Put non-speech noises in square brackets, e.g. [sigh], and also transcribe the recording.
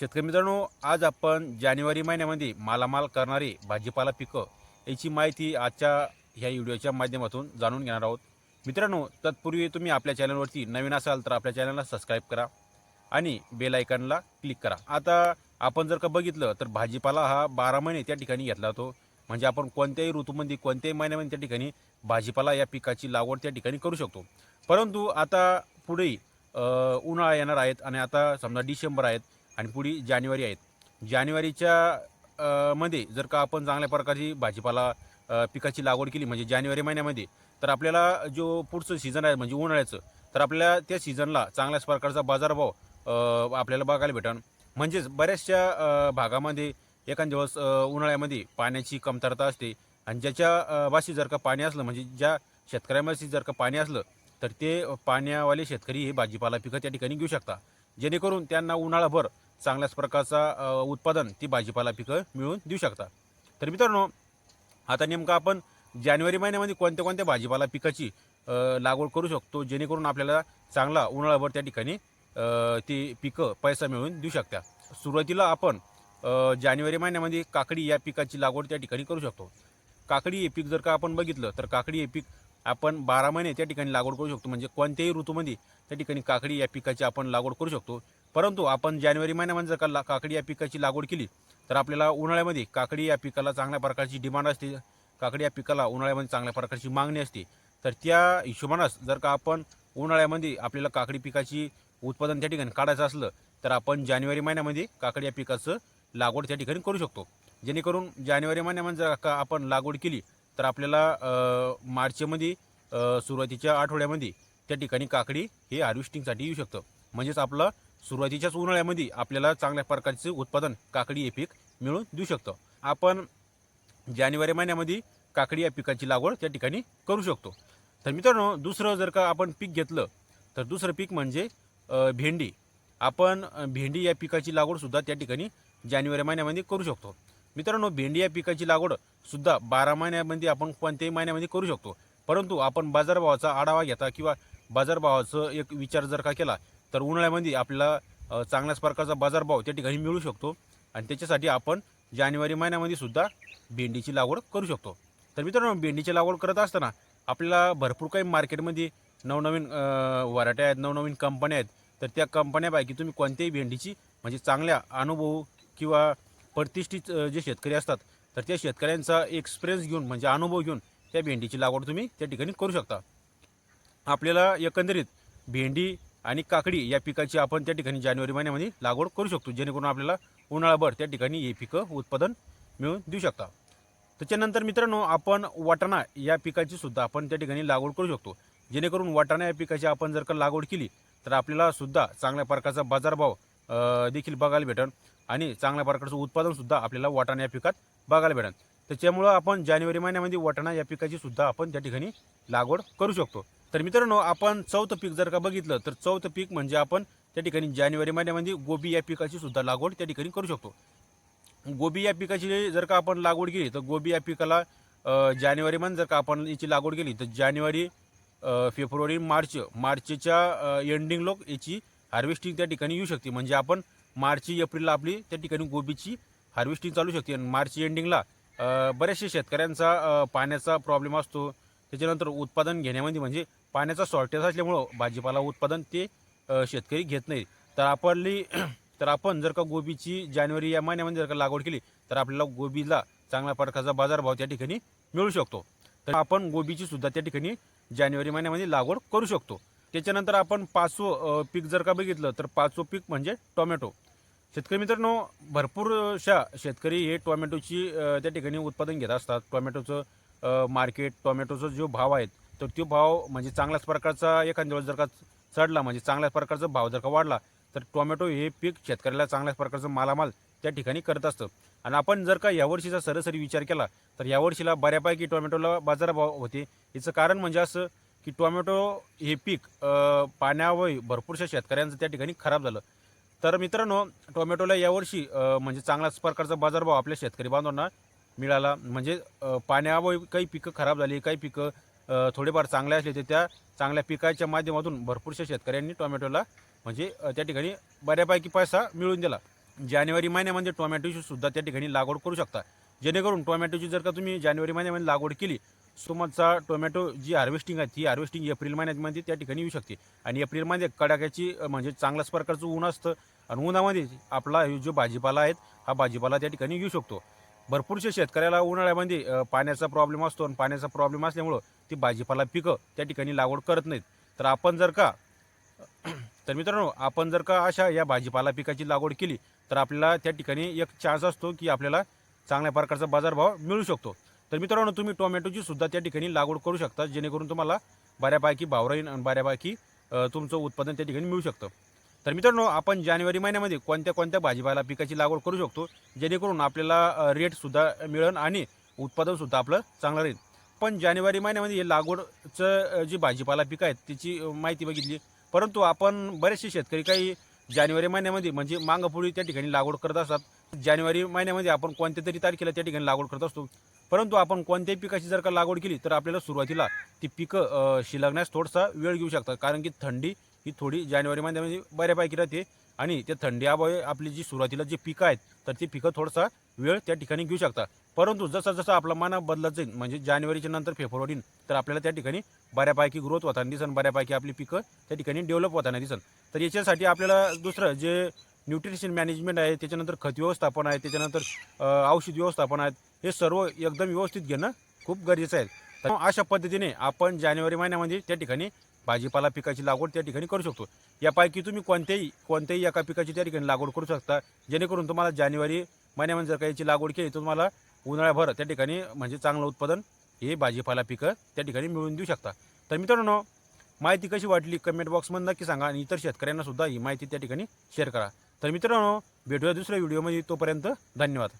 शेतकरी मित्रांनो आज आपण जानेवारी महिन्यामध्ये मालामाल करणारे भाजीपाला पिकं याची माहिती आजच्या ह्या व्हिडिओच्या माध्यमातून जाणून घेणार आहोत. मित्रांनो तत्पूर्वी तुम्ही आपल्या चॅनलवरती नवीन असाल तर आपल्या चॅनलला सबस्क्राईब करा आणि बेल आयकॉनला क्लिक करा. आता आपण जर का बघितलं तर भाजीपाला हा बारा महिने त्या ठिकाणी घेतला जातो. म्हणजे आपण कोणत्याही ऋतूमध्ये कोणत्याही महिन्यामध्ये त्या ठिकाणी भाजीपाला या पिकाची लागवड त्या ठिकाणी करू शकतो. परंतु आता पुढे उन्हाळा येणार आहेत आणि आता समजा डिसेंबर आहेत आणि पुढे जानेवारी आहेत. जानेवारीच्या मध्ये जर का आपण चांगल्या प्रकारची भाजीपाला पिकाची लागवड केली म्हणजे जानेवारी महिन्यामध्ये तर आपल्याला जो पुढचं सीझन आहे म्हणजे उन्हाळ्याचं तर आपल्याला त्या सीझनला चांगल्याच प्रकारचा बाजारभाव आपल्याला बघायला भेटन. म्हणजेच बऱ्याचशा भागामध्ये एखाद दिवस उन्हाळ्यामध्ये पाण्याची कमतरता असते. आणि ज्याच्या वाशी जर का पाणी असलं म्हणजे ज्या शेतकऱ्यापाशी जर का पाणी असलं तर ते पाण्यावाले शेतकरी हे भाजीपाला पिकं त्या ठिकाणी घेऊ शकता. जेणेकरून त्यांना उन्हाळाभर चांगल्याच प्रकारचा उत्पादन ती भाजीपाला पिकं मिळवून देऊ शकता तर मित्रांनो आता नेमकं आपण जानेवारी महिन्यामध्ये कोणत्या कोणत्या भाजीपाला पिकाची लागवड करू शकतो जेणेकरून आपल्याला चांगला उन्हाळाभर त्या ठिकाणी ती पिकं पैसा मिळवून देऊ शकता सुरुवातीला आपण जानेवारी महिन्यामध्ये काकडी या पिकाची लागवड त्या ठिकाणी करू शकतो. काकडी हे पीक जर का आपण बघितलं तर काकडी हे पीक आपण बारा महिने त्या ठिकाणी लागवड करू शकतो. म्हणजे कोणत्याही ऋतूमध्ये त्या ठिकाणी काकडी या पिकाची आपण लागवड करू शकतो. परंतु आपण जानेवारी महिन्यामध्ये जर का ला- काकडी या पिकाची लागवड केली तर आपल्याला उन्हाळ्यामध्ये काकडी या पिकाला चांगल्या प्रकारची डिमांड असते. काकडी या पिकाला उन्हाळ्यामध्ये चांगल्या प्रकारची मागणी असते. तर त्या हिशोबानंच जर का आपण उन्हाळ्यामध्ये आपल्याला काकडी पिकाची उत्पादन त्या ठिकाणी काढायचं असलं तर आपण जानेवारी महिन्यामध्ये काकडी या पिकाचं लागवड त्या ठिकाणी करू शकतो. जेणेकरून जानेवारी महिन्यामध्ये जर का आपण लागवड केली तर आपल्याला मार्चमध्ये सुरुवातीच्या आठवड्यामध्ये त्या ठिकाणी काकडी हे हार्वेस्टिंगसाठी येऊ शकतं. म्हणजेच आपलं सुरुवातीच्याच उन्हाळ्यामध्ये आपल्याला चांगल्या प्रकारचे उत्पादन काकडी हे पीक मिळून देऊ शकतं. आपण जानेवारी महिन्यामध्ये काकडी या पिकाची लागवड त्या ठिकाणी करू शकतो. तर मित्रांनो दुसरं जर का आपण पीक घेतलं तर दुसरं पीक म्हणजे भेंडी. आपण भेंडी या पिकाची लागवडसुद्धा त्या ठिकाणी जानेवारी महिन्यामध्ये करू शकतो. मित्रांनो भेंडी या पिकाची लागवड सुद्धा बारा महिन्यामध्ये आपण कोणत्याही महिन्यामध्ये करू शकतो. परंतु आपण बाजारभावाचा आढावा घेता किंवा बाजारभावाचं एक विचार जर का केला तर उन्हाळ्यामध्ये आपल्याला चांगल्याच प्रकारचा बाजारभाव त्या ठिकाणी मिळू शकतो. आणि त्याच्यासाठी आपण जानेवारी महिन्यामध्ये सुद्धा भेंडीची लागवड करू शकतो. तर मित्रांनो भेंडीची लागवड करत असताना आपल्याला भरपूर काही मार्केटमध्ये नवनवीन व्हरायट्या आहेत नवनवीन कंपन्या आहेत. तर त्या कंपन्यापैकी तुम्ही कोणत्याही भेंडीची म्हणजे चांगल्या अनुभव किंवा प्रतिष्ठित जे शेतकरी असतात तर त्या शेतकऱ्यांचा एक्सपिरियन्स घेऊन म्हणजे अनुभव घेऊन त्या भेंडीची लागवड तुम्ही त्या ठिकाणी करू शकता. आपल्याला एकंदरीत भेंडी आणि काकडी या पिकाची आपण त्या ठिकाणी जानेवारी महिन्यामध्ये लागवड करू शकतो. जेणेकरून आपल्याला उन्हाळाभर त्या ठिकाणी हे पिकं उत्पादन मिळून देऊ शकता. त्याच्यानंतर मित्रांनो आपण वाटाणा या पिकाची सुद्धा आपण त्या ठिकाणी लागवड करू शकतो. जेणेकरून वाटाणा या पिकाची आपण जर का लागवड केली तर आपल्याला सुद्धा चांगल्या प्रकारचा बाजारभाव देखील बघायला भेटन आणि चांगल्या प्रकारचं उत्पादनसुद्धा आपल्याला वाटाणा या पिकात बघायला भेटन. त्याच्यामुळं आपण जानेवारी महिन्यामध्ये वाटाणा या पिकाची सुद्धा आपण त्या ठिकाणी लागवड करू शकतो. तर मित्रांनो आपण चौथं पीक जर का बघितलं तर चौथं पीक म्हणजे आपण त्या ठिकाणी जानेवारी महिन्यामध्ये गोबी या पिकाची सुद्धा लागवड त्या ठिकाणी करू शकतो. गोबी या पिकाची जर का आपण लागवड केली तर गोबी या पिकाला जानेवारी जानेवारीमध्ये जर का आपण याची लागवड केली तर जानेवारी फेब्रुवारी मार्च मार्चच्या एंडिंग लोक याची हार्वेस्टिंग त्या ठिकाणी येऊ शकते. म्हणजे आपण मार्च एप्रिलला आपली त्या ठिकाणी गोबीची हार्वेस्टिंग चालू शकते. आणि मार्च एंडिंगला बऱ्याचशा शेतकऱ्यांचा पाण्याचा प्रॉब्लेम असतो. त्याच्यानंतर उत्पादन घेण्यामध्ये म्हणजे पाण्याचा शॉर्टेज असल्यामुळं भाजीपाला उत्पादन ते शेतकरी घेत नाही तर आपली तर आपण जर का गोबीची जानेवारी या महिन्यामध्ये जर का लागवड केली तर आपल्याला गोबीला चांगल्या प्रकारचा बाजारभाव त्या ठिकाणी मिळू शकतो. तर आपण गोबीची सुद्धा त्या ठिकाणी जानेवारी महिन्यामध्ये लागवड करू शकतो. त्याच्यानंतर आपण पाचवं पीक जर का बघितलं तर पाचवं पीक म्हणजे टोमॅटो. शेतकरी मित्रांनो भरपूरशा शेतकरी हे टोमॅटोची त्या ठिकाणी उत्पादन घेत असतात. टोमॅटोचं मार्केट टोमॅटोचा जो भाव आहेत तर तो भाव म्हणजे चांगल्याच प्रकारचा एखाद्या वेळेस जर का चढला म्हणजे चांगल्याच प्रकारचा भाव जर का वाढला तर टोमॅटो हे पीक शेतकऱ्याला चांगल्याच प्रकारचं मालामाल त्या ठिकाणी करत असतं. आणि आपण जर का यावर्षीचा सरासरी विचार केला तर यावर्षीला बऱ्यापैकी टोमॅटोला बाजारभाव होते. याचं कारण म्हणजे असं की टोमॅटो हे पीक अ, पाण्यावर भरपूरशा शेतकऱ्यांचं त्या ठिकाणी खराब झालं. तर मित्रांनो टोमॅटोला यावर्षी म्हणजे चांगल्याच प्रकारचा बाजारभाव आपल्या शेतकरी बांधवांना मिळाला. म्हणजे पाण्याअभावी काही पिकं खराब झाली काही पिकं थोडेफार चांगले असले तर त्या चांगल्या पिकाच्या माध्यमातून भरपूरशा शेतकऱ्यांनी टोमॅटोला म्हणजे त्या ठिकाणी बऱ्यापैकी पैसा मिळून दिला. जानेवारी महिन्यामध्ये टोमॅटोची सुद्धा त्या ठिकाणी लागवड करू शकता. जेणेकरून टोमॅटोची जर का तुम्ही जानेवारी महिन्यामध्ये लागवड केली सुमचा टोमॅटो जी हार्वेस्टिंग आहे ती हार्वेस्टिंग एप्रिल महिन्यामध्ये त्या ठिकाणी येऊ शकते. आणि एप्रिलमध्ये कडाक्याची म्हणजे चांगल्याच प्रकारचं ऊन असतं. आणि उन्हामध्ये आपला जो भाजीपाला आहे हा भाजीपाला त्या ठिकाणी येऊ शकतो. भरपूरशा शेतकऱ्याला उन्हाळ्यामध्ये पाण्याचा प्रॉब्लेम असतो आणि पाण्याचा प्रॉब्लेम असल्यामुळं ती भाजीपाला पिकं त्या ठिकाणी लागवड करत नाहीत. तर आपण जर का [clears throat] तर मित्रांनो आपण जर का अशा या भाजीपाला पिकाची लागवड केली तर आपल्याला त्या ठिकाणी एक चान्स असतो की आपल्याला चांगल्या प्रकारचा बाजारभाव मिळू शकतो. तर मित्रांनो तुम्ही टोमॅटोची सुद्धा त्या ठिकाणी लागवड करू शकता जेणेकरून तुम्हाला बऱ्यापैकी भाव राहील आणि बऱ्यापैकी तुमचं उत्पादन त्या ठिकाणी मिळू शकतं. तर मित्रांनो आपण जानेवारी महिन्यामध्ये कोणत्या कोणत्या भाजीपाला पिकाची लागवड करू शकतो जेणेकरून आपल्याला रेटसुद्धा मिळेल आणि उत्पादनसुद्धा आपलं चांगलं राहील. पण जानेवारी महिन्यामध्ये हे लागवडचं जी भाजीपाला पिकं आहेत त्याची माहिती बघितली. परंतु आपण बरेचसे शेतकरी काही जानेवारी महिन्यामध्ये म्हणजे मागपुढी त्या ठिकाणी लागवड करत असतात. जानेवारी महिन्यामध्ये आपण कोणत्या तरी तारखेला त्या ठिकाणी लागवड करत असतो. परंतु आपण कोणत्याही पिकाची जर का लागवड केली तर आपल्याला सुरुवातीला ती पिकं शिलगण्यास थोडासा वेळ घेऊ शकतात. कारण की थंडी ही थोडी जानेवारी महिन्यामध्ये बऱ्यापैकी राहते आणि त्या थंडी अभावी आपली जी सुरुवातीला जी पिकं आहेत तर ती पिकं थोडासा वेळ त्या ठिकाणी घेऊ शकतात परंतु जसं जसं आपला माना बदलत जाईल म्हणजे जानेवारीच्या नंतर फेब्रुवारी तर आपल्याला त्या ठिकाणी बऱ्यापैकी ग्रोथ होताना दिसन बऱ्यापैकी आपली पिकं त्या ठिकाणी डेव्हलप होताना दिसन. तर याच्यासाठी आपल्याला दुसरं जे न्यूट्रिशन मॅनेजमेंट आहे त्याच्यानंतर खत व्यवस्थापन आहे त्याच्यानंतर औषध व्यवस्थापन आहेत हे सर्व एकदम व्यवस्थित घेणं खूप गरजेचं आहे. तर अशा पद्धतीने आपण जानेवारी महिन्यामध्ये त्या ठिकाणी भाजीपाला पिकाची लागवड त्या ठिकाणी करू शकतो. यापैकी तुम्ही कोणत्याही कोणत्याही एका पिकाची त्या ठिकाणी लागवड करू शकता. जेणेकरून तुम्हाला जानेवारी महिन्यामध्ये जर का याची लागवड केली तर तुम्हाला उन्हाळ्याभर त्या ठिकाणी म्हणजे चांगलं उत्पादन हे भाजीपाला पिकं त्या ठिकाणी मिळवून देऊ शकता. तर मित्रांनो माहिती कशी वाटली? कमेंट बॉक्समध्ये नक्की सांगा आणि इतर शेतकऱ्यांनासुद्धा ही माहिती त्या ठिकाणी शेअर करा. तर मित्रांनो भेटूया दुसऱ्या व्हिडिओमध्ये. तोपर्यंत धन्यवाद.